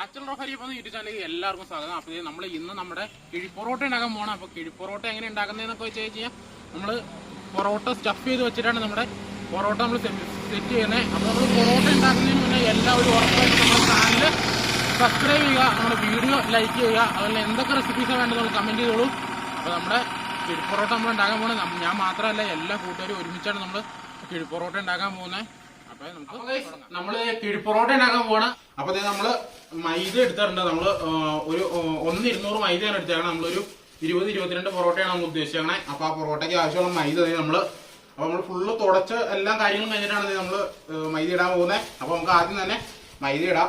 Bachelor of ഹരിയപ്പം YouTube ചാനലിലേക്ക് എല്ലാവർക്കും സ്വാഗതം. അപ്പോൾ നമ്മൾ ഇന്ന് നമ്മുടെ കിഴിപ്പൊറോട്ട ഉണ്ടാക്കാൻ പോകണം അപ്പോൾ കിഴിപ്പൊറോട്ട എങ്ങനെ ഉണ്ടാക്കുന്നതെന്നൊക്കെ വെച്ച് കഴിഞ്ഞാൽ നമ്മൾ പൊറോട്ട സ്റ്റഫ് ചെയ്ത് വെച്ചിട്ടാണ് നമ്മുടെ പൊറോട്ട നമ്മൾ സെറ്റ് ചെയ്യുന്നത് അപ്പോൾ നമ്മൾ പൊറോട്ട ഉണ്ടാക്കുന്നതിന് മുന്നേ എല്ലാവരും ഉറപ്പായിട്ട് നമ്മുടെ ചാനൽ സബ്സ്ക്രൈബ് ചെയ്യുക നമ്മുടെ വീഡിയോ ലൈക്ക് ചെയ്യുക അതുപോലെ എന്തൊക്കെ റെസിപ്പീസാണ് വേണ്ടത് നമ്മൾ കമന്റ് ചെയ്തോളൂ. അപ്പോൾ നമ്മുടെ കിഴിപ്പൊറോട്ട നമ്മൾ ഉണ്ടാക്കാൻ പോകുന്നത് ഞാൻ മാത്രമല്ല എല്ലാ കൂട്ടുകാരും ഒരുമിച്ചാണ് നമ്മൾ കിഴിപ്പൊറോട്ട ഉണ്ടാക്കാൻ പോകുന്നത് നമ്മൾ കിഴിപ്പൊറോട്ട ഉണ്ടാക്കാൻ പോവാണ്. അപ്പൊ നമ്മൾ മൈദ എടുത്തിട്ടുണ്ട്. നമ്മൾ ഒരു ഒന്ന് ഇരുന്നൂറ് മൈദയാണ് എടുത്തേക്കണം. നമ്മളൊരു ഇരുപത് ഇരുപത്തിരണ്ട് പൊറോട്ടയാണ് നമ്മൾ ഉദ്ദേശിച്ചേക്കണേ. അപ്പൊ ആ പൊറോട്ടയ്ക്ക് ആവശ്യമുള്ള മൈദ നമ്മൾ അപ്പൊ നമ്മൾ ഫുള്ള് തുടച്ച് എല്ലാ കാര്യങ്ങളും കഴിഞ്ഞിട്ടാണ് നമ്മൾ മൈദ ഇടാൻ പോകുന്നത് അപ്പൊ നമുക്ക് ആദ്യം തന്നെ മൈദ ഇടാം.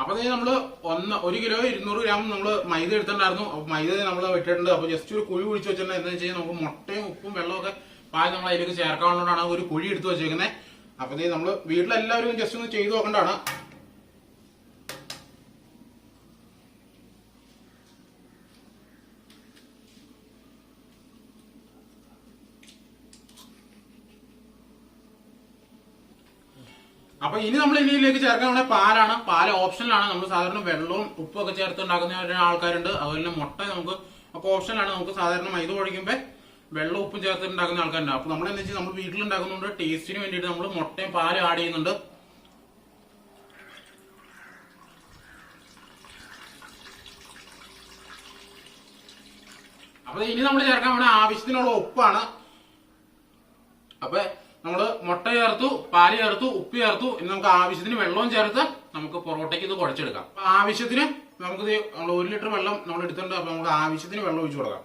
അപ്പൊ നമ്മൾ ഒന്ന് ഒരു കിലോ ഇരുന്നൂറ് ഗ്രാം നമ്മൾ മൈദ എടുത്തിട്ടുണ്ടായിരുന്നു. അപ്പൊ മൈദ നമ്മൾ വെട്ടിയിട്ടുണ്ട്. അപ്പൊ ജസ്റ്റ് ഒരു കുഴി കുഴിച്ച് വെച്ചിട്ടുണ്ട്. എന്താ വെച്ചാൽ നമുക്ക് മുട്ടയും ഉപ്പും വെള്ളമൊക്കെ പാൽ നമ്മൾ അതിലേക്ക് ചേർക്കാനുള്ളതാണ് ഒരു കുഴി എടുത്ത് വെച്ചേക്കുന്നത് അപ്പൊ നമ്മൾ വീട്ടിലെല്ലാവരും ജസ്റ്റ് ഒന്ന് ചെയ്ത് നോക്കേണ്ടതാണ്. അപ്പൊ ഇനി നമ്മൾ ഇതിലേക്ക് ചേർക്കാൻ പാലാണ്. പാൽ ഓപ്ഷനിലാണ് നമ്മൾ സാധാരണ വെള്ളവും ഉപ്പും ഒക്കെ ചേർത്ത് ഉണ്ടാക്കുന്ന ആൾക്കാരുണ്ട്. അതുപോലെ മുട്ട നമുക്ക് ഒക്കെ ഓപ്ഷനിലാണ് നമുക്ക് സാധാരണ മൈദ ഒഴിക്കുമ്പോൾ വെള്ളം ഉപ്പും ചേർത്ത് ഉണ്ടാക്കുന്ന ആൾക്കാരുണ്ട്. അപ്പൊ നമ്മൾ എന്താ വെച്ചാൽ നമ്മൾ വീട്ടിൽ ഉണ്ടാക്കുന്നുണ്ട് ടേസ്റ്റിന് വേണ്ടിയിട്ട് നമ്മൾ മുട്ടയും പാലും ആഡ് ചെയ്യുന്നുണ്ട്. അപ്പൊ ഇനി നമ്മൾ ചേർക്കാൻ വേണ്ട ആവശ്യത്തിനുള്ള ഉപ്പാണ്. നമ്മൾ മുട്ട ചേർത്തു പാൽ ചേർത്തു ഉപ്പ് ചേർത്തു ഇനി നമുക്ക് ആവശ്യത്തിന് വെള്ളവും ചേർത്ത് നമുക്ക് പൊറോട്ടയ്ക്ക് ഇത് കുഴച്ചെടുക്കാം. അപ്പൊ ആവശ്യത്തിന് നമുക്ക് നമ്മൾ ഒരു ലിറ്റർ വെള്ളം നമ്മൾ എടുത്തിട്ടുണ്ട് അപ്പൊ നമുക്ക് ആവശ്യത്തിന് വെള്ളം ഒഴിച്ചു കൊടുക്കാം.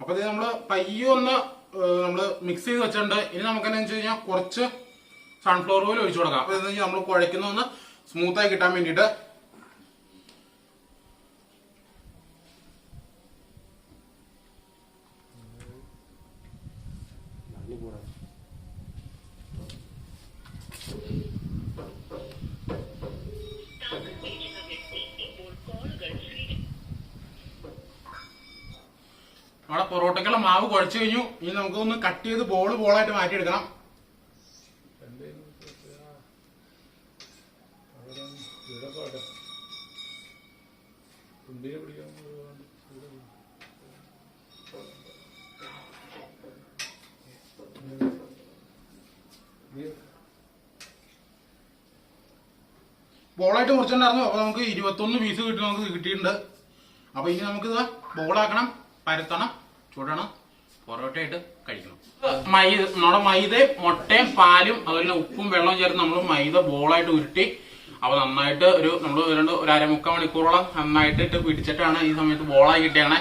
അപ്പൊ ഇത് നമ്മൾ പയ്യൊന്ന് നമ്മൾ മിക്സ് ചെയ്ത് വെച്ചിട്ടുണ്ട്. ഇനി നമുക്ക് എന്താ വെച്ച് കഴിഞ്ഞാൽ കുറച്ച് സൺഫ്ലവർ ഓയിൽ ഒഴിച്ചു കൊടുക്കാം. അപ്പൊ എന്താ നമ്മൾ കുഴക്കുന്ന ഒന്ന് സ്മൂത്ത് ആയി കിട്ടാൻ വേണ്ടിയിട്ട് നമ്മുടെ പൊറോട്ടയ്ക്കുള്ള മാവ് കുഴച്ചു കഴിഞ്ഞു. ഇനി നമുക്കൊന്ന് കട്ട് ചെയ്ത് ബോൾ ബോളായിട്ട് മാറ്റിയെടുക്കണം. ബോളായിട്ട് മുറിച്ചിട്ടുണ്ടായിരുന്നു. അപ്പൊ നമുക്ക് ഇരുപത്തൊന്ന് പീസ് കിട്ടി നമുക്ക് കിട്ടിയിട്ടുണ്ട്. അപ്പൊ ഇനി നമുക്ക് ഇത് ബോളാക്കണം പരത്തണം ചൂടണം പൊറോട്ടയായിട്ട് കഴിക്കണം. മൈദ നമ്മുടെ മൈദയും മുട്ടയും പാലും അതുപോലെ ഉപ്പും വെള്ളവും ചേർത്ത് നമ്മൾ മൈദ ബോളായിട്ട് ഉരുട്ടി അപ്പൊ നന്നായിട്ട് ഒരു നമ്മൾ രണ്ട് ഒരു അരമുക്കാൽ മണിക്കൂറോളം നന്നായിട്ട് ഇട്ട് പിടിച്ചിട്ടാണ് ഈ സമയത്ത് ബോളായി കിട്ടിയാണ്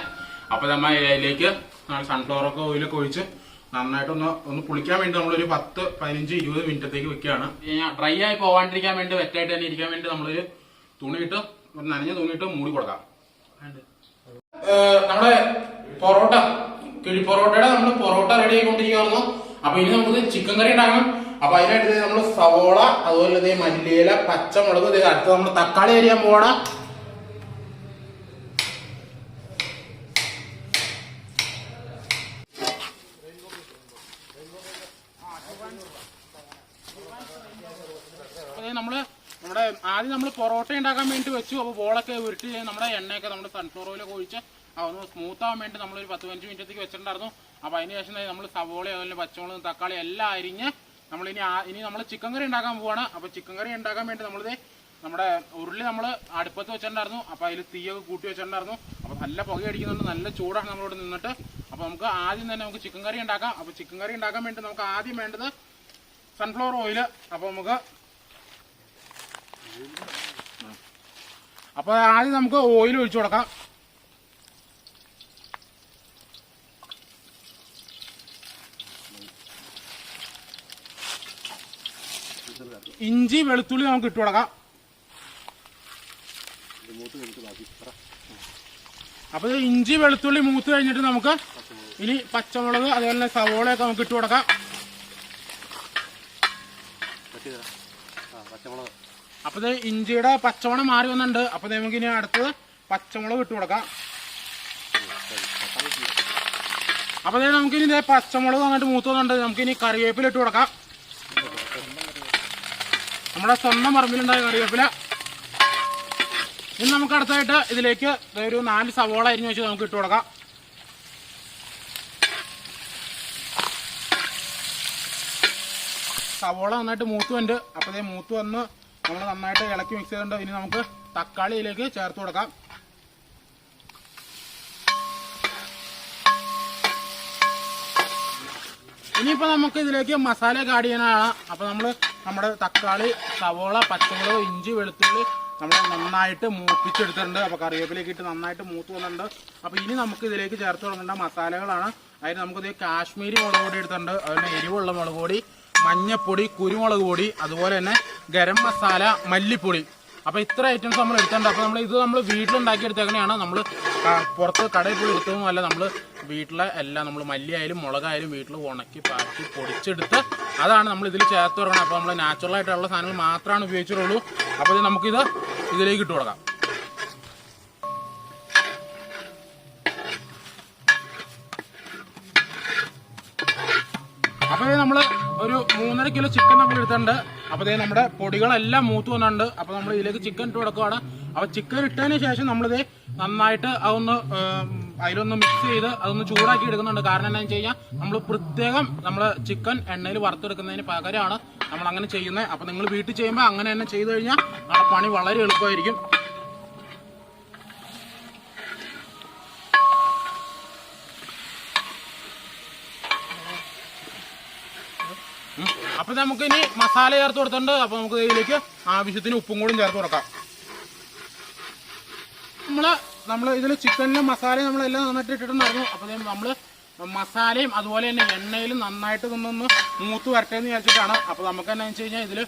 അപ്പൊ നമ്മൾ അതിലേക്ക് സൺഫ്ലവർ ഒക്കെ ഓയിലൊക്കെ ഒഴിച്ച് നന്നായിട്ടൊന്ന് ഒന്ന് പുളിക്കാൻ വേണ്ടി നമ്മളൊരു പത്ത് പതിനഞ്ച് ഇരുപത് മിനിറ്റത്തേക്ക് വെക്കുകയാണ്. ഡ്രൈ ആയി പോവാണ്ടിരിക്കാൻ വേണ്ടി വെറ്റായിട്ട് തന്നെ ഇരിക്കാൻ വേണ്ടി നമ്മളൊരു തുണിയിട്ട് ഒരു നനഞ്ഞ തുണിയിട്ട് മൂടി കൊടുക്കാം. നമ്മുടെ പൊറോട്ട കിഴി പൊറോട്ടയുടെ നമ്മൾ പൊറോട്ട റെഡി ആയിക്കൊണ്ടിരിക്കുകയായിരുന്നു. അപ്പൊ ഇനി നമുക്ക് ചിക്കൻ കറി ഉണ്ടാകും അപ്പൊ അതിനായിട്ട് നമ്മൾ സവോള അതുപോലെ മല്ലിയില പച്ചമുളക് ഇതേ അടുത്ത് നമ്മൾ തക്കാളി അരിയാൻ പോകണം നമ്മൾ നമ്മുടെ ആദ്യം നമ്മൾ പൊറോട്ട ഉണ്ടാക്കാൻ വേണ്ടി വെച്ചു. അപ്പോൾ ബോളൊക്കെ ഉരുട്ടി നമ്മുടെ എണ്ണയൊക്കെ നമ്മൾ സൺഫ്ലവർ ഓയിലൊക്കെ ഒഴിച്ച് അതൊന്ന് സ്മൂത്ത് ആവാൻ വേണ്ടി നമ്മൾ നമ്മളൊരു പത്ത് പതിനഞ്ച് മിനിറ്റത്തേക്ക് വെച്ചിട്ടുണ്ടായിരുന്നു. അപ്പോൾ അതിന് ശേഷം നമ്മൾ സവോള അതുപോലെ പച്ചമുളകും തക്കാളി എല്ലാം അരിഞ്ഞ് നമ്മളിനി ഇനി നമ്മൾ ചിക്കൻ കറി ഉണ്ടാക്കാൻ പോവാണ്. അപ്പോൾ ചിക്കൻ കറി ഉണ്ടാക്കാൻ വേണ്ടി നമ്മളിത് നമ്മുടെ ഉരുളി നമ്മൾ അടുപ്പത്ത് വെച്ചിട്ടുണ്ടായിരുന്നു. അപ്പോൾ അതിൽ തീയൊക്കെ കൂട്ടി വെച്ചിട്ടുണ്ടായിരുന്നു. അപ്പോൾ നല്ല പുക അടിക്കുന്നുണ്ട് നല്ല ചൂടാണ് നമ്മളിവിടെ നിന്നിട്ട്. അപ്പോൾ നമുക്ക് ആദ്യം തന്നെ നമുക്ക് ചിക്കൻ കറി ഉണ്ടാക്കാം. അപ്പോൾ ചിക്കൻ കറി ഉണ്ടാക്കാൻ വേണ്ടി നമുക്ക് ആദ്യം വേണ്ടത് സൺഫ്ലവർ ഓയിൽ അപ്പോൾ നമുക്ക് അപ്പൊ ആദ്യം നമുക്ക് ഓയിൽ ഒഴിച്ചു കൊടുക്കാം. ഇഞ്ചി വെളുത്തുള്ളി നമുക്ക് ഇട്ട് കൊടുക്കാം. മൂത്ത് കഴിഞ്ഞിട്ട് ബാക്കി അപ്പൊ ഇഞ്ചി വെളുത്തുള്ളി മൂത്ത് കഴിഞ്ഞിട്ട് നമുക്ക് ഇനി പച്ചമുളക് അതുപോലെ സവോളയൊക്കെ നമുക്ക് ഇട്ട് കൊടുക്കാം കട്ട് ചെയ്തടാ ആ പച്ചമുളക് അപ്പൊ ഇത് ഇഞ്ചിയുടെ പച്ചമണം മാറി വന്നിട്ടുണ്ട്. അപ്പൊ നമുക്ക് ഇനി അടുത്തത് പച്ചമുളക് ഇട്ട് കൊടുക്കാം. അപ്പൊ ദേ നമുക്ക് ഇനി പച്ചമുളക് വന്നിട്ട് മൂത്ത് വന്നിട്ടുണ്ട്. നമുക്ക് ഇനി കറിവേപ്പില ഇട്ട് കൊടുക്കാം. നമ്മുടെ സ്വന്തം പറമ്പിലുണ്ടായ കറിവേപ്പില. ഇനി നമുക്ക് അടുത്തായിട്ട് ഇതിലേക്ക് ഒരു നാല് സവോള അരിഞ്ഞ് വെച്ച് നമുക്ക് ഇട്ട് കൊടുക്കാം. സവോള നന്നായിട്ട് മൂത്ത് വന്നിട്ട് അപ്പോൾ ഇതേ മൂത്ത് വന്ന് നമ്മൾ നന്നായിട്ട് ഇളക്കി മിക്സ് ചെയ്തിട്ടുണ്ട്. ഇനി നമുക്ക് തക്കാളിയിലേക്ക് ചേർത്ത് കൊടുക്കാം. ഇനിയിപ്പോൾ നമുക്ക് ഇതിലേക്ക് മസാലയൊക്കെ ആഡ് ചെയ്യാനാണ് അപ്പോൾ നമ്മൾ നമ്മുടെ തക്കാളി സവോള പച്ചമുളക് ഇഞ്ചി വെളുത്തുള്ളി നമ്മൾ നന്നായിട്ട് മൂപ്പിച്ചെടുത്തിട്ടുണ്ട്. അപ്പോൾ കറിവേപ്പിലേക്ക് ഇട്ട് നന്നായിട്ട് മൂത്ത് വന്നിട്ടുണ്ട്. അപ്പോൾ ഇനി നമുക്ക് ഇതിലേക്ക് ചേർത്ത് കൊടുക്കേണ്ട മസാലകളാണ്. അതിന് നമുക്ക് ഇത് കാശ്മീരി മുളക് പൊടി എടുത്തിട്ടുണ്ട്. അതുപോലെ എരിവുള്ള മുളക് പൊടി മഞ്ഞപ്പൊടി കുരുമുളക് പൊടി അതുപോലെ തന്നെ ഗരം മസാല മല്ലിപ്പൊടി. അപ്പോൾ ഇത്ര ഐറ്റംസ് നമ്മൾ എടുത്തിട്ടുണ്ട്. അപ്പോൾ നമ്മൾ ഇത് നമ്മൾ വീട്ടിലുണ്ടാക്കിയെടുത്തേക്കണെയാണ്. നമ്മൾ പുറത്ത് കടയിൽ പോയി എടുത്തതും അല്ല നമ്മൾ വീട്ടിലെ എല്ലാം നമ്മൾ മല്ലിയായാലും മുളകായാലും വീട്ടിൽ ഉണക്കി പാറ്റി പൊടിച്ചെടുത്ത് അതാണ് നമ്മൾ ഇതിൽ ചേർത്ത് തുടങ്ങുന്നത് അപ്പോൾ നമ്മൾ നാച്ചുറൽ ആയിട്ടുള്ള സാധനങ്ങൾ മാത്രമാണ് ഉപയോഗിച്ചിട്ടുള്ളൂ. അപ്പോൾ ഇത് നമുക്കിത് ഇതിലേക്ക് ഇട്ട് കൊടുക്കാം. അപ്പോൾ നമ്മൾ ഒരു മൂന്നര കിലോ ചിക്കൻ നമ്മൾ എടുത്തിട്ടുണ്ട്. അപ്പോൾ ഇതേ നമ്മുടെ പൊടികളെല്ലാം മൂത്ത് വന്നിട്ടുണ്ട്. അപ്പോൾ നമ്മൾ ഇതിലേക്ക് ചിക്കൻ ഇട്ട് കൊടുക്കുകയാണ് അപ്പോൾ ചിക്കൻ ഇട്ടതിന് ശേഷം നമ്മളിത് നന്നായിട്ട് അതൊന്ന് അതിലൊന്ന് മിക്സ് ചെയ്ത് അതൊന്ന് ചൂടാക്കി എടുക്കുന്നുണ്ട്. കാരണം എന്താണെന്ന് വെച്ച് കഴിഞ്ഞാൽ നമ്മൾ പ്രത്യേകം നമ്മൾ ചിക്കൻ എണ്ണയിൽ വറുത്തെടുക്കുന്നതിന് പകരമാണ് നമ്മൾ അങ്ങനെ ചെയ്യുന്നത്. അപ്പോൾ നിങ്ങൾ വീട്ടിൽ ചെയ്യുമ്പോൾ അങ്ങനെ തന്നെ ചെയ്തു കഴിഞ്ഞാൽ നമ്മുടെ പണി വളരെ എളുപ്പമായിരിക്കും. അപ്പൊ നമുക്ക് ഇനി മസാല ചേർത്ത് കൊടുത്തിട്ടുണ്ട്. അപ്പൊ നമുക്ക് ഇതിലേക്ക് ആവശ്യത്തിന് ഉപ്പും കൂടി ചേർത്ത് കൊടുക്കാം. നമ്മൾ നമ്മൾ ഇതിൽ ചിക്കനിലും മസാലയും നമ്മളെല്ലാം നന്നായിട്ട് ഇട്ടിട്ടുണ്ടായിരുന്നു. അപ്പൊ ദേ നമ്മൾ മസാലയും അതുപോലെ തന്നെ എണ്ണയിലും നന്നായിട്ട് നിന്നൊന്ന് മൂത്ത് വരട്ടെ എന്ന് വിചാരിച്ചിട്ടാണ്. അപ്പൊ നമുക്ക് എന്നാ വെച്ച് കഴിഞ്ഞാൽ ഇതിൽ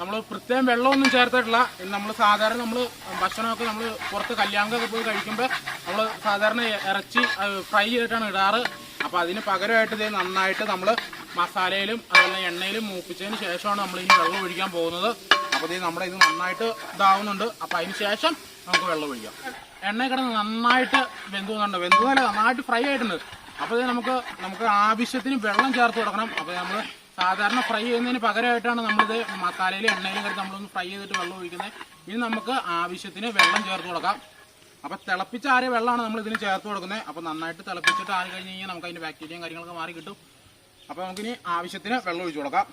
നമ്മൾ പ്രത്യേകം വെള്ളമൊന്നും ചേർത്തിട്ടില്ല. നമ്മൾ സാധാരണ നമ്മൾ ഭക്ഷണമൊക്കെ നമ്മൾ പുറത്ത് കല്യാണമൊക്കെ പോയി കഴിക്കുമ്പോൾ നമ്മൾ സാധാരണ ഇറച്ചി ഫ്രൈ ചെയ്തിട്ടാണ് ഇടാറ്. അപ്പോൾ അതിന് പകരമായിട്ട് ഇത് നന്നായിട്ട് നമ്മൾ മസാലയിലും അതുപോലെ എണ്ണയിലും മൂപ്പിച്ചതിന് ശേഷമാണ് നമ്മൾ ഇനി വെള്ളം ഒഴിക്കാൻ പോകുന്നത്. അപ്പോൾ ഇത് നമ്മുടെ ഇത് നന്നായിട്ട് ഇതാവുന്നുണ്ട്. അപ്പോൾ അതിന് ശേഷം നമുക്ക് വെള്ളം ഒഴിക്കാം. എണ്ണ കിടന്ന് നന്നായിട്ട് വെന്തുന്നുണ്ട്. വെന്തുന്നല്ല നന്നായിട്ട് ഫ്രൈ ആയിട്ടുണ്ട്. അപ്പോൾ ഇത് നമുക്ക് നമുക്ക് ആവശ്യത്തിന് വെള്ളം ചേർത്ത് കൊടുക്കണം. അപ്പോൾ നമ്മൾ സാധാരണ ഫ്രൈ ചെയ്യുന്നതിന് പകരമായിട്ടാണ് നമ്മളിത് മസാലയിലും എണ്ണയിലും കിടന്ന് നമ്മളൊന്ന് ഫ്രൈ ചെയ്തിട്ട് വെള്ളം ഒഴിക്കുന്നത്. ഇനി നമുക്ക് ആവശ്യത്തിന് വെള്ളം ചേർത്ത് കൊടുക്കാം. അപ്പോൾ തിളപ്പിച്ചാറിയ വെള്ളമാണ് നമ്മൾ ഇതിന് ചേർത്ത് കൊടുക്കുന്നത്. അപ്പോൾ നന്നായിട്ട് തിളപ്പിച്ചിട്ട് ആര് കഴിഞ്ഞ് കഴിഞ്ഞാൽ നമുക്ക് അതിന്റെ ബാക്ടീരിയയും കാര്യങ്ങളൊക്കെ മാറി കിട്ടും. അപ്പോൾ നമുക്കിനി ആവശ്യത്തിന് വെള്ളം ഒഴിച്ചു കൊടുക്കാം.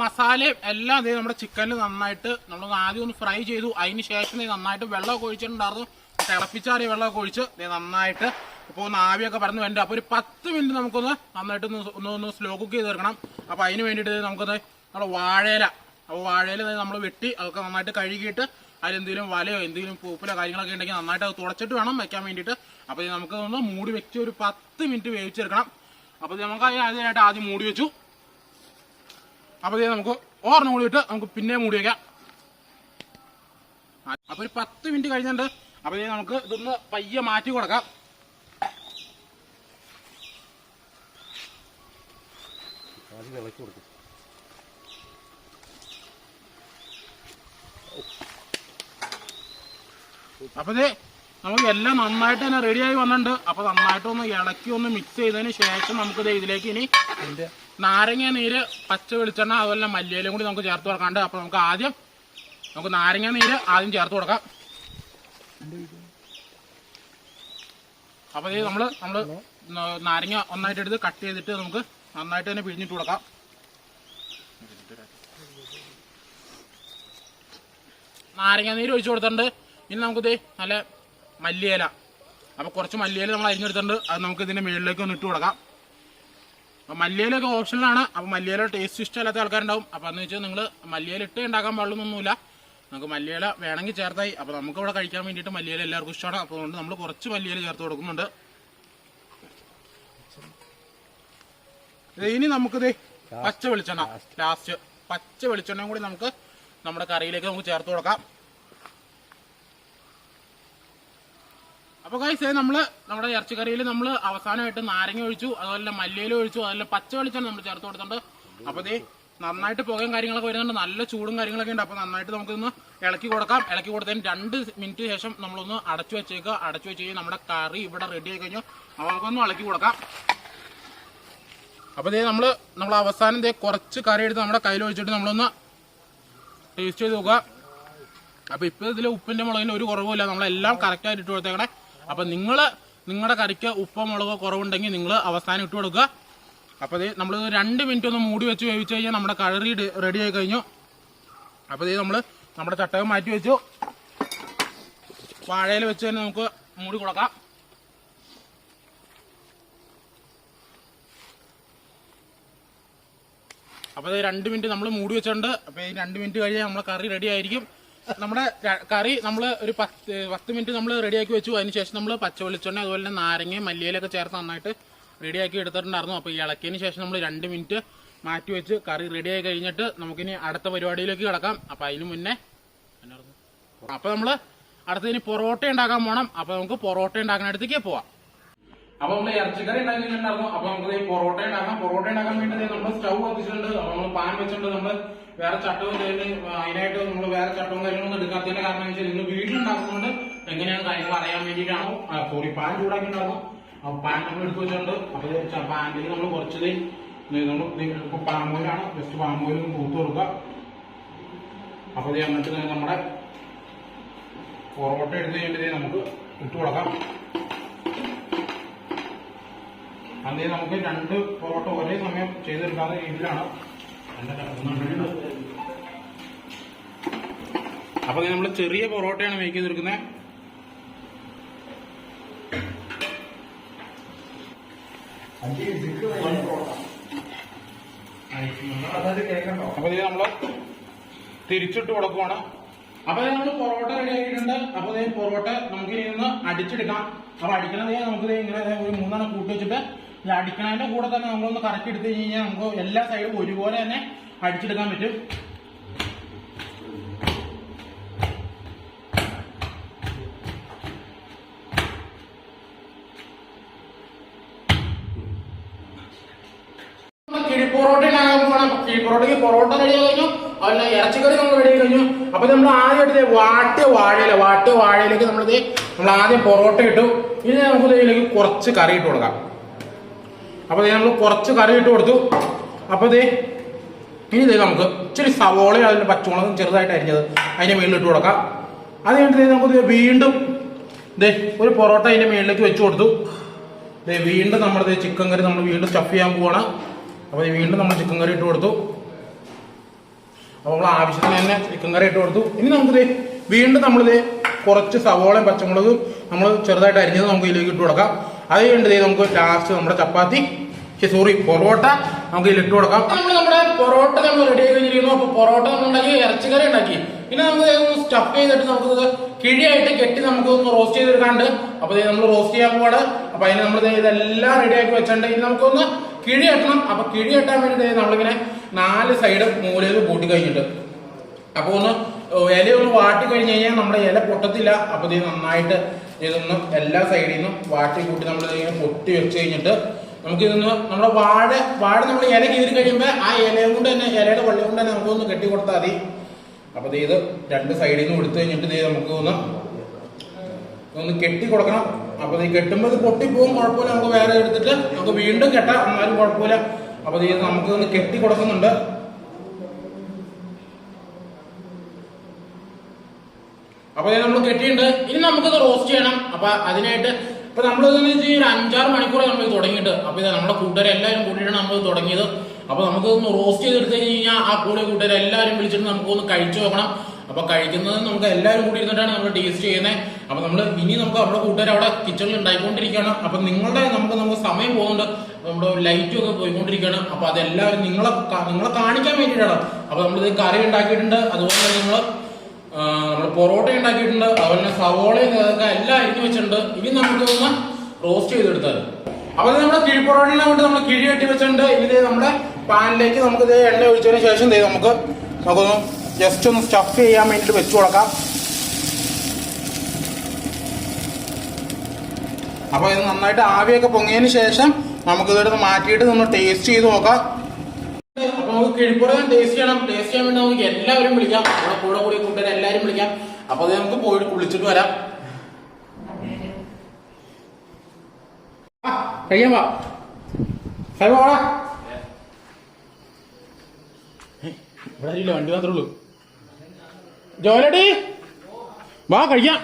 മസാലയും എല്ലാം ഇതേ നമ്മുടെ ചിക്കനിൽ നന്നായിട്ട് നമ്മൾ ആദ്യം ഒന്ന് ഫ്രൈ ചെയ്തു. അതിന് ശേഷം നന്നായിട്ട് വെള്ളമൊക്കെ ഒഴിച്ചിട്ടുണ്ടായിരുന്നു. തിളപ്പിച്ചാറിയ വെള്ളമൊക്കെ ഒഴിച്ച് നന്നായിട്ട് ഇപ്പോൾ ഒന്ന് ആവിയൊക്കെ പറന്ന് വേണ്ട അപ്പോൾ ഒരു പത്ത് മിനിറ്റ് നമുക്കൊന്ന് നന്നായിട്ട് ഒന്ന് ഒന്ന് സ്ലോ കുക്ക് ചെയ്ത് തീർക്കണം. അപ്പോൾ അതിന് വേണ്ടിയിട്ട് നമുക്കൊന്ന് നമ്മുടെ വാഴയില. അപ്പോൾ വാഴയില നമ്മൾ വെട്ടി അതൊക്കെ നന്നായിട്ട് കഴുകിയിട്ട് അതിലെന്തെങ്കിലും വലയോ എന്തെങ്കിലും പൂപ്പിലോ കാര്യങ്ങളൊക്കെ ഉണ്ടെങ്കിൽ നന്നായിട്ട് അത് തുടച്ചിട്ട് വേണം വെക്കാൻ വേണ്ടിയിട്ട്. അപ്പോൾ നമുക്ക് ഒന്ന് മൂടി വെച്ച് ഒരു പത്ത് മിനിറ്റ് വേവിച്ചെടുക്കണം. അപ്പോൾ നമുക്ക് അതിനായിട്ട് ആദ്യം മൂടി വെച്ചു. അപ്പോൾ നമുക്ക് ഓർന്ന് മൂടിയിട്ട് നമുക്ക് പിന്നെ മൂടി വയ്ക്കാം അപ്പോൾ ഒരു പത്ത് മിനിറ്റ് കഴിഞ്ഞിട്ടുണ്ട്. അപ്പോൾ നമുക്ക് ഇതൊന്ന് പയ്യെ മാറ്റി കൊടുക്കാം. ആദ്യം ഇളക്കി കൊടുക്കും. അപ്പോൾ ഇത് നമുക്ക് എല്ലാം നന്നായിട്ട് തന്നെ റെഡിയായി വന്നിട്ടുണ്ട്. അപ്പൊ നന്നായിട്ട് ഒന്ന് ഇളക്കി ഒന്ന് മിക്സ് ചെയ്തതിന് ശേഷം നമുക്ക് ഇതിലേക്ക് ഇനി നാരങ്ങ നീര് പച്ച വെളിച്ചെണ്ണ അതുപോലെ മല്ലിയിലും കൂടി നമുക്ക് ചേർത്ത് കൊടുക്കാണ്ട്. അപ്പൊ നമുക്ക് ആദ്യം നമുക്ക് നാരങ്ങ നീര് ആദ്യം ചേർത്ത് കൊടുക്കാം. അപ്പൊ ഇത് നമ്മൾ നമ്മൾ നാരങ്ങ ഒന്നായിട്ട് എടുത്ത് കട്ട് ചെയ്തിട്ട് നമുക്ക് നന്നായിട്ട് തന്നെ പിഴിഞ്ഞിട്ട് കൊടുക്കാം. നാരങ്ങ നീര് ഒഴിച്ചു കൊടുത്തിട്ടുണ്ട്. ഇനി നമുക്കിത് നല്ല മല്ലിയില. അപ്പോൾ കുറച്ച് മല്ലിയില നമ്മൾ അരിഞ്ഞെടുത്തിട്ടുണ്ട്. അത് നമുക്ക് ഇതിന്റെ മുകളിലേക്ക് ഒന്ന് ഇട്ട് കൊടുക്കാം. അപ്പോൾ മല്ലിയിലൊക്കെ ഓപ്ഷനിലാണ് അപ്പോൾ മല്ലിയില ടേസ്റ്റ് ഇഷ്ടമല്ലാത്ത ആൾക്കാരുണ്ടാവും. അപ്പോൾ എന്ന് വെച്ചാൽ നിങ്ങൾ മല്ലിയില ഇട്ട് ഉണ്ടാക്കാൻ പാടുന്നൊന്നുമില്ല നമുക്ക് മല്ലിയില വേണമെങ്കിൽ ചേർത്തായി. അപ്പോൾ നമുക്ക് ഇവിടെ കഴിക്കാൻ വേണ്ടിയിട്ട് മല്ലിയില എല്ലാവർക്കും ഇഷ്ടമാണ്. അപ്പോൾ അതുകൊണ്ട് നമ്മൾ കുറച്ച് മല്ലിയില ചേർത്ത് കൊടുക്കുന്നുണ്ട്. ഇനി നമുക്കിത് പച്ച വെളിച്ചെണ്ണ. ലാസ്റ്റ് പച്ച വെളിച്ചെണ്ണയും കൂടി നമുക്ക് നമ്മുടെ കറിയിലേക്ക് നമുക്ക് ചേർത്ത് കൊടുക്കാം. അപ്പൊ കൈസ് നമ്മൾ നമ്മുടെ ഇറച്ചിക്കറിയിൽ നമ്മൾ അവസാനമായിട്ട് നാരങ്ങ ഒഴിച്ചു അതുപോലെ മല്ലിയില ഒഴിച്ചു അതുപോലെ പച്ച വെളിച്ചാണ് നമ്മൾ ചേർത്ത് കൊടുത്തിട്ടുണ്ട്. അപ്പൊ ദേ നന്നായിട്ട് പുകയും കാര്യങ്ങളൊക്കെ വരുന്നുണ്ട്. നല്ല ചൂടും കാര്യങ്ങളൊക്കെ ഉണ്ട്. അപ്പൊ നന്നായിട്ട് നമുക്കൊന്ന് ഇളക്കി കൊടുക്കാം. ഇളക്കി കൊടുത്തതിന് രണ്ട് മിനിറ്റ് ശേഷം നമ്മളൊന്ന് അടച്ചു വെച്ചേക്കുക. അടച്ചു വെച്ച് കഴിഞ്ഞാൽ നമ്മുടെ കറി ഇവിടെ റെഡി ആയി കഴിഞ്ഞു. അപ്പൊ നമുക്കൊന്ന് ഇളക്കി കൊടുക്കാം. അപ്പൊ ഇതേ നമ്മൾ നമ്മൾ അവസാനം ദേ കുറച്ച് കറി എടുത്ത് നമ്മുടെ കയ്യിൽ ഒഴിച്ചിട്ട് നമ്മളൊന്ന് ടേസ്റ്റ് ചെയ്ത് നോക്കുക. അപ്പൊ ഇപ്പൊ ഇതിൽ ഉപ്പിന്റെ മുളകിന് ഒരു കുറവുമില്ല. നമ്മളെല്ലാം കറക്റ്റ് ആയിട്ട് ഇട്ട് കൊടുത്തേക്കണേ. അപ്പൊ നിങ്ങൾ നിങ്ങളുടെ കറിക്ക് ഉപ്പോ മുളകോ കുറവുണ്ടെങ്കിൽ നിങ്ങൾ അവസാനം ഇട്ട് കൊടുക്കുക. അപ്പൊ ഇത് നമ്മൾ രണ്ട് മിനിറ്റ് ഒന്ന് മൂടി വെച്ച് വേവിച്ച് കഴിഞ്ഞാൽ നമ്മുടെ കളറി റെഡി ആയി കഴിഞ്ഞു. അപ്പൊ ഇത് നമ്മൾ നമ്മുടെ ചട്ടകം മാറ്റി വെച്ചു. വാഴയിൽ വെച്ച് തന്നെ നമുക്ക് മൂടി കൊടുക്കാം. അപ്പോൾ രണ്ട് മിനിറ്റ് നമ്മൾ മൂടി വെച്ചിട്ടുണ്ട്. അപ്പോൾ ഈ രണ്ട് മിനിറ്റ് കഴിഞ്ഞാൽ നമ്മുടെ കറി റെഡി ആയിരിക്കും. നമ്മുടെ കറി നമ്മൾ ഒരു പത്ത് പത്ത് മിനിറ്റ് നമ്മൾ റെഡിയാക്കി വെച്ചു. അതിന് ശേഷം നമ്മൾ പച്ച വെളിച്ചെണ്ണ അതുപോലെ തന്നെ നാരങ്ങയും മല്ലിയിലൊക്കെ ചേർത്ത് നന്നായിട്ട് റെഡിയാക്കി എടുത്തിട്ടുണ്ടായിരുന്നു. അപ്പോൾ ഈ ഇളക്കിയതിന് ശേഷം നമ്മൾ രണ്ട് മിനിറ്റ് മാറ്റി വെച്ച് കറി റെഡിയായി കഴിഞ്ഞിട്ട് നമുക്കിനി അടുത്ത പരിപാടിയിലേക്ക് കിടക്കാം. അപ്പോൾ അതിന് മുന്നേ അപ്പോൾ നമ്മൾ അടുത്തതിന് പൊറോട്ട ഉണ്ടാക്കാൻ പോകണം അപ്പോൾ നമുക്ക് പൊറോട്ട ഉണ്ടാക്കുന്നിടത്തേക്ക് പോവാം. അപ്പൊ നമ്മൾ ഇറച്ചിക്കറി ഉണ്ടാക്കിയിട്ടുണ്ടായിരുന്നു. അപ്പൊ നമുക്ക് പൊറോട്ട ഉണ്ടാക്കാം. പൊറോട്ട ഉണ്ടാക്കാൻ വേണ്ടി നമ്മൾ സ്റ്റൗ കത്തിച്ചിട്ടുണ്ട്. അപ്പൊ നമ്മൾ പാൻ വെച്ചിട്ടുണ്ട് നമ്മൾ വേറെ ചട്ടവും അതിനായിട്ട് നമ്മൾ വേറെ ചട്ടവും കാര്യങ്ങളൊന്നും എടുക്കാത്തതിന്റെ കാരണം എന്ന് വെച്ചാൽ നിങ്ങൾ വീട്ടിലുണ്ടാക്കുന്നതുകൊണ്ട് എങ്ങനെയാണ് കാര്യങ്ങൾ അറിയാൻ വേണ്ടിയിട്ടാണോ സോറി പാൻ ചൂടാക്കിയിട്ടുണ്ടായിരുന്നു അപ്പൊ പാൻ നമ്മൾ എടുത്ത് വെച്ചിട്ടുണ്ട്. അപ്പൊ പാനിലേക്ക് നമ്മൾ കുറച്ചത് നമ്മൾ പാമ്പോയിലാണ് ജസ്റ്റ് പാമ്പോയിലും തൂത്ത് കൊടുക്കുക. അപ്പൊ ഇത് എന്നിട്ട് നമ്മുടെ പൊറോട്ട എടുത്ത് കഴിഞ്ഞിട്ട് നമുക്ക് ഇട്ട് കൊടുക്കാം. അന്നേ നമുക്ക് രണ്ട് പൊറോട്ട ഒരേ സമയം ചെയ്തെടുക്കാത്ത രീതിയിലാണ്. അപ്പൊ നമ്മൾ ചെറിയ പൊറോട്ടയാണ് മേക്ക് ചെയ്തെടുക്കുന്നത് അപ്പൊ ഇത് നമ്മൾ തിരിച്ചിട്ട് കൊടുക്കുവാണ്. അപ്പൊ നമ്മൾ പൊറോട്ട റെഡി ആക്കിയിട്ടുണ്ട്. അപ്പൊ പൊറോട്ട നമുക്ക് ഇനി ഒന്ന് അടിച്ചെടുക്കാം. അപ്പൊ അടിക്കണത് നമുക്ക് ഇങ്ങനെ ഒരു മൂന്നെണ്ണം കൂട്ടി വെച്ചിട്ട് ഈ അടിക്കണതിന്റെ കൂടെ തന്നെ നമ്മളൊന്ന് കറക്റ്റ് എടുത്തു കഴിഞ്ഞാൽ നമുക്ക് എല്ലാ സൈഡും ഒരുപോലെ തന്നെ അടിച്ചെടുക്കാൻ പറ്റും. കിഴിപ്പൊറോട്ടയ്ക്ക് പൊറോട്ട റെഡി കഴിഞ്ഞു. അല്ല ഇറച്ചിക്കറി നമ്മൾ റെഡി കഴിഞ്ഞു. അപ്പൊ നമ്മൾ ആദ്യമായിട്ട് വാട്ടിയ വാഴയില. വാട്ടിയ വാഴയിലേക്ക് നമ്മൾ നമ്മൾ ആദ്യം പൊറോട്ട ഇട്ടു. ഇനി നമുക്ക് ഇതിലേക്ക് കുറച്ച് കറി ഇട്ട് കൊടുക്കാം. അപ്പൊ ദേ നമ്മൾ കുറച്ച് കറി ഇട്ട് കൊടുത്തു. അപ്പൊ ദേ ഇനി ദേ നമുക്ക് ഇച്ചിരി സവോളയും അതിന്റെ പച്ചമുളകും ചെറുതായിട്ട് അരിഞ്ഞത് അതിന്റെ മുകളിൽ ഇട്ട് കൊടുക്കാം. അത് കഴിഞ്ഞിട്ട് നമുക്ക് വീണ്ടും ഇതേ ഒരു പൊറോട്ട അതിന്റെ മുകളിലേക്ക് വെച്ച് കൊടുത്തു. ഇതേ വീണ്ടും നമ്മുടെ ചിക്കൻ കറി നമ്മൾ വീണ്ടും സ്റ്റഫ് ചെയ്യാൻ പോവാണ്. അപ്പോൾ വീണ്ടും നമ്മൾ ചിക്കൻ കറി ഇട്ട് കൊടുത്തു. അപ്പോൾ നമ്മൾ ആവശ്യത്തിന് തന്നെ ചിക്കൻ കറി ഇട്ട് കൊടുത്തു. ഇനി നമുക്ക് ദേ വീണ്ടും നമ്മൾ ദേ കുറച്ച് സവോളയും പച്ചമുളകും നമ്മൾ ചെറുതായിട്ട് അരിഞ്ഞത് നമുക്ക് ഇതിലേക്ക് ഇട്ട് കൊടുക്കാം. അത് കഴിഞ്ഞിട്ട് നമുക്ക് ലാസ്റ്റ് നമ്മുടെ ചപ്പാത്തി. സോറി പൊറോട്ട. നമുക്ക് ഇതിൽ ഇട്ട് കൊടുക്കാം നമ്മൾ നമ്മുടെ പൊറോട്ട നമ്മൾ റെഡി ആയി കഴിഞ്ഞിരിക്കുന്നു. അപ്പോൾ പൊറോട്ട നമ്മൾ ഉണ്ടാക്കി ഇറച്ചിക്കറി ഉണ്ടാക്കി. പിന്നെ നമുക്ക് സ്റ്റഫ് ചെയ്തിട്ട് നമുക്ക് കിഴിയായിട്ട് കെട്ടി നമുക്ക് ഒന്ന് റോസ്റ്റ് ചെയ്തെടുക്കാണ്ട് അപ്പോൾ നമ്മൾ റോസ്റ്റ് ചെയ്യാൻ പോകാണ് അപ്പോൾ അതിന് നമ്മൾ ഇതെല്ലാം റെഡി ആക്കി വെച്ചിട്ടുണ്ട്. ഇനി നമുക്കൊന്ന് കിഴി കെട്ടണം. അപ്പൊ കിഴി കെട്ടാൻ വേണ്ടി നമ്മളിങ്ങനെ നാല് സൈഡ് മൂലയിൽ കൂട്ടി കഴിഞ്ഞിട്ട്. അപ്പൊ ഒന്ന് ഇല ഒന്ന് വാട്ടി കഴിഞ്ഞ് കഴിഞ്ഞാൽ നമ്മുടെ ഇല പൊട്ടത്തില്ല. അപ്പൊ ഇത് നന്നായിട്ട് ഇതൊന്ന് എല്ലാ സൈഡിൽ നിന്നും വാട്ടി കൂട്ടി നമ്മൾ ഇങ്ങനെ പൊട്ടി വെച്ച് കഴിഞ്ഞിട്ട് നമുക്ക് ഇതൊന്ന് നമ്മുടെ വാഴ വാഴ നമ്മൾ ഇല കീറി കഴിയുമ്പോൾ ആ ഇലയും കൊണ്ട് തന്നെ ഇലയുടെ വള്ളി കൊണ്ട് തന്നെ നമുക്കൊന്ന് കെട്ടി കൊടുത്താൽ മതി. അപ്പൊ ഇത് രണ്ട് സൈഡിൽ നിന്ന് എടുത്തു കഴിഞ്ഞിട്ട് ഇത് നമുക്ക് ഒന്ന് ഒന്ന് കെട്ടി കൊടുക്കണം. അപ്പൊ ഇത് കെട്ടുമ്പോൾ ഇത് പൊട്ടിപ്പോകും കുഴപ്പമില്ല. നമുക്ക് വേറെ എടുത്തിട്ട് നമുക്ക് വീണ്ടും കെട്ടാം. എന്നാലും കുഴപ്പമില്ല. അപ്പൊ ഇത് നമുക്ക് ഒന്ന് കെട്ടി കൊടുക്കുന്നുണ്ട്. അപ്പൊ നമ്മൾ കെട്ടിയിട്ടുണ്ട്. ഇനി നമുക്കിത് റോസ്റ്റ് ചെയ്യണം. അപ്പൊ അതിനായിട്ട് ഇപ്പൊ നമ്മൾ ഒരു അഞ്ചാറ് മണിക്കൂർ നമ്മൾ തുടങ്ങിയിട്ട്. അപ്പൊ ഇത് നമ്മുടെ കൂട്ടുകാരെ എല്ലാവരും കൂട്ടിയിട്ടാണ് നമ്മൾ തുടങ്ങിയത്. അപ്പൊ നമുക്കൊന്ന് റോസ്റ്റ് ചെയ്തെടുത്ത് കഴിഞ്ഞാൽ ആ കൂടെ കൂട്ടുകാരെ എല്ലാവരും വിളിച്ചിട്ട് നമുക്കൊന്ന് കഴിച്ചു നോക്കണം. അപ്പൊ കഴിക്കുന്നത് നമുക്ക് എല്ലാവരും കൂടി ഇരുന്നിട്ടാണ് നമ്മൾ ടേസ്റ്റ് ചെയ്യുന്നത് അപ്പൊ നമ്മൾ ഇനി നമുക്ക് അവിടെ കൂട്ടുകാർ അവിടെ കിച്ചണിൽ ഉണ്ടായിക്കൊണ്ടിരിക്കുകയാണ്. അപ്പൊ നിങ്ങളുടെ നമുക്ക് നമുക്ക് സമയം പോകുന്നുണ്ട്. നമ്മുടെ ലൈറ്റും ഒക്കെ പോയിക്കൊണ്ടിരിക്കുകയാണ്. അപ്പൊ അതെല്ലാവരും നിങ്ങളെ നിങ്ങളെ കാണിക്കാൻ വേണ്ടിയിട്ടാണ്. അപ്പൊ നമ്മളിത് കറി ഉണ്ടാക്കിയിട്ടുണ്ട്. അതുപോലെ നിങ്ങൾ നമ്മൾ പൊറോട്ട ഉണ്ടാക്കിയിട്ടുണ്ട്. അതുപോലെ സവോളയും അതൊക്കെ എല്ലാം അരിഞ്ഞു വെച്ചിട്ടുണ്ട്. ഇനി നമുക്ക് ഒന്ന് റോസ്റ്റ് ചെയ്തെടുത്താൽ അപ്പൊ ഇത് നമ്മുടെ കിഴിപ്പൊറോട്ടിനെ കൊണ്ട് നമ്മൾ കിഴി കെട്ടി വെച്ചിട്ടുണ്ട്. ഇതിൽ നമ്മുടെ പാനിലേക്ക് നമുക്ക് ഇത് എണ്ണ ഒഴിച്ചതിന് ശേഷം ദേ നമുക്ക് നമുക്കൊന്ന് ജസ്റ്റ് ഒന്ന് സ്റ്റഫ് ചെയ്യാൻ വേണ്ടിയിട്ട് വെച്ചു കൊടുക്കാം. അപ്പൊ ഇത് നന്നായിട്ട് ആവിയൊക്കെ പൊങ്ങിയതിന് ശേഷം നമുക്ക് ഇതെടുത്ത് മാറ്റിയിട്ട് നമ്മൾ ടേസ്റ്റ് ചെയ്ത് നോക്കാം. അപ്പൊ നമുക്ക് കിഴിപ്പുറം ടേസ്റ്റ് ചെയ്യണം ടേസ്റ്റ് ചെയ്യാൻ വേണ്ടി നമുക്ക് എല്ലാവരും വിളിക്കാം. നമ്മുടെ കൂടെ കൂടി കൂട്ടുകാരെ എല്ലാവരും വിളിക്കാം. അപ്പൊ അത് നമുക്ക് പോയിട്ട് കുളിച്ചിട്ട് വരാം. വണ്ടി മാത്രമേ ജോലടി വാ കഴിക്കാം.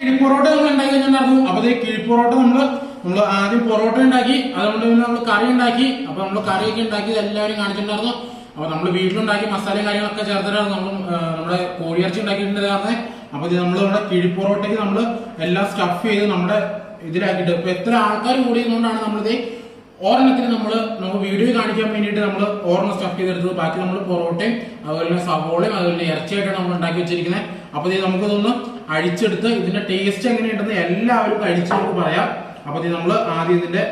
കിഴിപ്പൊറോട്ട നമ്മൾ ഉണ്ടാക്കി കഴിഞ്ഞാൽ അപ്പൊ കിഴിപ്പൊറോട്ട നമ്മൾ നമ്മൾ ആദ്യം പൊറോട്ട ഉണ്ടാക്കി അതുകൊണ്ട് പിന്നെ നമ്മൾ കറി ഉണ്ടാക്കി. അപ്പൊ നമ്മൾ കറിയൊക്കെ ഉണ്ടാക്കി എല്ലാവരും കാണിച്ചിട്ടുണ്ടായിരുന്നു. അപ്പൊ നമ്മൾ വീട്ടിലുണ്ടാക്കി മസാലയും കാര്യങ്ങളൊക്കെ ചേർത്തിട്ടാണ് നമ്മൾ നമ്മുടെ കോഴിയിറച്ചി കാരണം അപ്പൊ ഇത് നമ്മൾ നമ്മുടെ കിഴിപ്പൊറോട്ടയ്ക്ക് നമ്മൾ എല്ലാം സ്റ്റഫ് ചെയ്ത് നമ്മുടെ ഇതിലാക്കിയിട്ട്. ഇപ്പൊ എത്ര ആൾക്കാർ കൂടിയതുകൊണ്ടാണ് നമ്മളിത് ഓർണത്തിന് നമ്മൾ നമുക്ക് വീഡിയോ കാണിക്കാൻ വേണ്ടിയിട്ട് നമ്മൾ ഒരെണ്ണം സ്റ്റഫ് ചെയ്തെടുത്തത്. ബാക്കി നമ്മൾ പൊറോട്ടയും അതുപോലെ തന്നെ സവോളയും അതുപോലെ തന്നെ ഇറച്ചിയായിട്ടാണ് നമ്മൾ ഉണ്ടാക്കി വെച്ചിരിക്കുന്നത്. അപ്പൊ ഇത് നമുക്കിതൊന്ന് അഴിച്ചെടുത്ത് ഇതിന്റെ ടേസ്റ്റ് എങ്ങനെയുണ്ടെന്ന് എല്ലാവരും കഴിച്ച് നമുക്ക് പറയാം. അപ്പൊ ഇത് നമ്മൾ ആദ്യം ഇതിന്റെ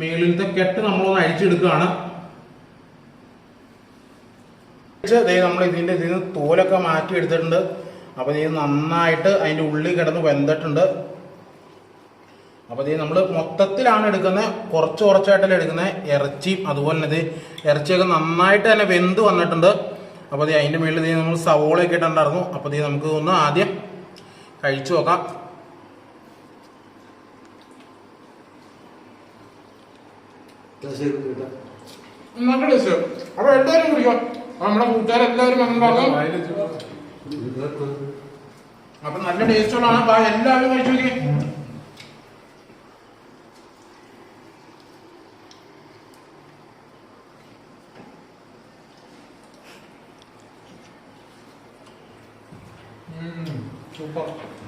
മേളിലത്തെ കെട്ട് നമ്മളൊന്ന് അഴിച്ചെടുക്കുകയാണ് നമ്മൾ ഇതിന്റെ ഇതിൽ നിന്ന് തോലൊക്കെ മാറ്റി എടുത്തിട്ടുണ്ട്. അപ്പൊ ഇത് നന്നായിട്ട് അതിന്റെ ഉള്ളിൽ കിടന്ന് വെന്തിട്ടുണ്ട്. അപ്പൊ ഇത് നമ്മൾ മൊത്തത്തിലാണ് എടുക്കുന്നത് കുറച്ച് കുറച്ചായിട്ടല്ല എടുക്കുന്നത് ഇറച്ചിയും അതുപോലെ തന്നെ ഇത് ഇറച്ചിയൊക്കെ നന്നായിട്ട് തന്നെ വെന്ത് വന്നിട്ടുണ്ട്. അപ്പൊ ഇത് അതിന്റെ മുകളിൽ ഇത് നമ്മൾ സവോളയൊക്കെ ഇട്ടുണ്ടായിരുന്നു അപ്പൊ ഇത് നമുക്ക് ഒന്ന് ആദ്യം കഴിച്ചു നോക്കാം. അപ്പൊ എല്ലാവരും കുടിക്കാം നമ്മുടെ കൂട്ടുകാരെല്ലാവരും വന്നിട്ടുണ്ടാകും അപ്പൊ നല്ല ടേസ്റ്റുള്ളതാണ് അപ്പൊ എല്ലാവരും കഴിച്ചു നോക്കി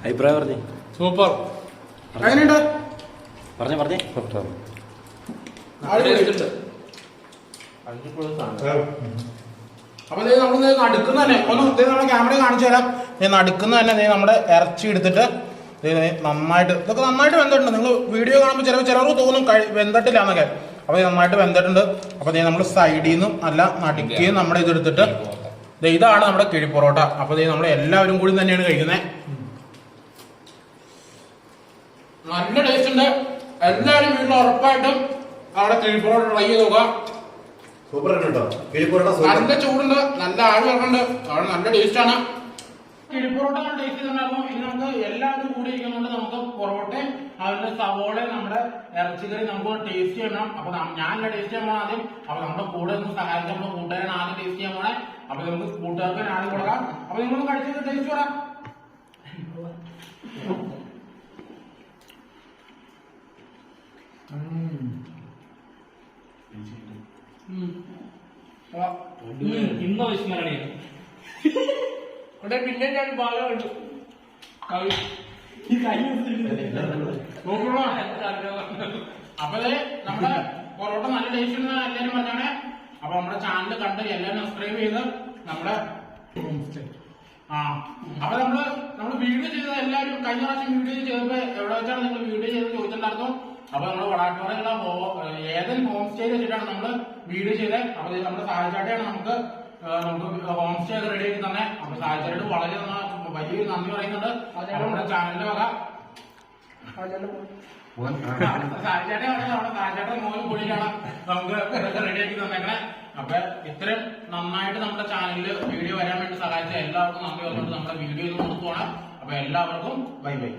അഭിപ്രായം പറഞ്ഞേ. സൂപ്പർ. എങ്ങനെയുണ്ട്? പറഞ്ഞേ പറഞ്ഞേ. അപ്പൊ നമ്മൾ നടുക്കുന്ന തന്നെ. ഒന്ന് നമ്മുടെ ക്യാമറ കാണിച്ചു തരാം. നടുക്കുന്ന തന്നെ നമ്മുടെ ഇറച്ചി എടുത്തിട്ട് നന്നായിട്ട് ഇതൊക്കെ നന്നായിട്ട് വെന്തിട്ടുണ്ട്. നിങ്ങൾ വീഡിയോ കാണുമ്പോൾ ചിലപ്പോൾ ചിലർക്ക് തോന്നും കഴി വെന്തിട്ടില്ല എന്നൊക്കെ. അപ്പൊ നന്നായിട്ട് വെന്തിട്ടുണ്ട്. അപ്പൊ ദേ നമ്മൾ സൈഡിൽ നിന്നും അല്ല നടുക്കുകയും നമ്മുടെ ഇതെടുത്തിട്ട് ദേ ഇതാണ് നമ്മുടെ കിഴിപ്പൊറോട്ട അപ്പൊ ദേ നമ്മൾ എല്ലാവരും കൂടി തന്നെയാണ് കഴിക്കുന്നത് നല്ല ടേസ്റ്റ് ഉണ്ട്. എല്ലാവരും വീട്ടിൽ ഉറപ്പായിട്ടും അവിടെ കിഴിപ്പൊറോട്ട ട്രൈ ചെയ്ത് നോക്കാം. സൂപ്പർ കേട്ടോ കിഴിപ്പൊറോട്ട നല്ല ചൂടുണ്ട്. നല്ല ആഴ് അവിടെ നല്ല ടേസ്റ്റ് ആണ്. കിഴിപ്പൊറോട്ട ടേസ്റ്റ് ചെയ്തിട്ടുണ്ടായിരുന്നു ഇനി നമുക്ക് എല്ലാവരും കൂടി ഇരിക്കുന്നുണ്ട് നമുക്ക് പൊറോട്ടയും അതിന്റെ സവോളയും നമ്മുടെ ഇറച്ചിക്കറി നമുക്ക് ടേസ്റ്റ് ചെയ്യണം അപ്പൊ ഞാൻ ഞാനല്ല ടേസ്റ്റ് ചെയ്യാൻ പോണ ആദ്യം. അപ്പൊ നമ്മുടെ കൂടെ ഒന്ന് സഹായിക്കാൻ നമ്മുടെ കൂട്ടുകാരൻ ആദ്യം ടേസ്റ്റ് ചെയ്യാൻ പോണേ. അപ്പൊ നമുക്ക് കൂട്ടുകാർക്ക് ആദ്യം കൊടുക്കാം. അപ്പൊ നിങ്ങളൊന്ന് കഴിച്ചത് ടേസ്റ്റ് പറയാം ഇന്ന വിസ്മരണീയം ഇവിടെ പിന്നെ ഞാൻ ഭാഗമുണ്ട് കവി. ഈ കൈ നമ്മുടെ പൊറോട്ട നല്ല ടേസ്റ്റ് ഉണ്ടെന്ന് എല്ലാരും പറഞ്ഞാണ്. അപ്പൊ നമ്മുടെ ചാനൽ കണ്ട് എല്ലാവരും സബ്സ്ക്രൈബ് ചെയ്ത് നമ്മുടെ ആ. അപ്പൊ നമ്മൾ നമ്മൾ വീഡിയോ ചെയ്ത എല്ലാരും കഴിഞ്ഞ പ്രാവശ്യം വീഡിയോ ചെയ്തപ്പോ എവിടെ വെച്ചാണ് നിങ്ങൾ വീഡിയോ ചെയ്ത് ചോദിച്ചിട്ടുണ്ടായിരുന്നു? അപ്പൊ നമ്മൾ വളാട്ടുപാറയുള്ള ഏതൊരു ഏതെങ്കിലും ഹോം സ്റ്റേ വെച്ചിട്ടാണ് നമ്മൾ വീഡിയോ ചെയ്തത് അപ്പൊ നമ്മുടെ സഹായിച്ചാട്ടെയാണ് നമുക്ക് നമുക്ക് ഹോം സ്റ്റേ ഒക്കെ റെഡി ആക്കി തന്നെ. അപ്പൊ സഹായിച്ചായിട്ട് വളരെ വലിയൊരു നന്ദി പറയുന്നുണ്ട്. നമ്മുടെ ചാനലിന്റെ വക. സാഹചര്യം നമ്മുടെ മോനും നമുക്ക് തന്നേക്കണേ. അപ്പൊ ഇത്രയും നന്നായിട്ട് നമ്മുടെ ചാനലിൽ വീഡിയോ വരാൻ വേണ്ടി സഹായിച്ച എല്ലാവർക്കും നന്ദി പറഞ്ഞുകൊണ്ട് നമ്മുടെ വീഡിയോ നിർത്തുവാണ് അപ്പൊ എല്ലാവർക്കും ബൈ ബൈ.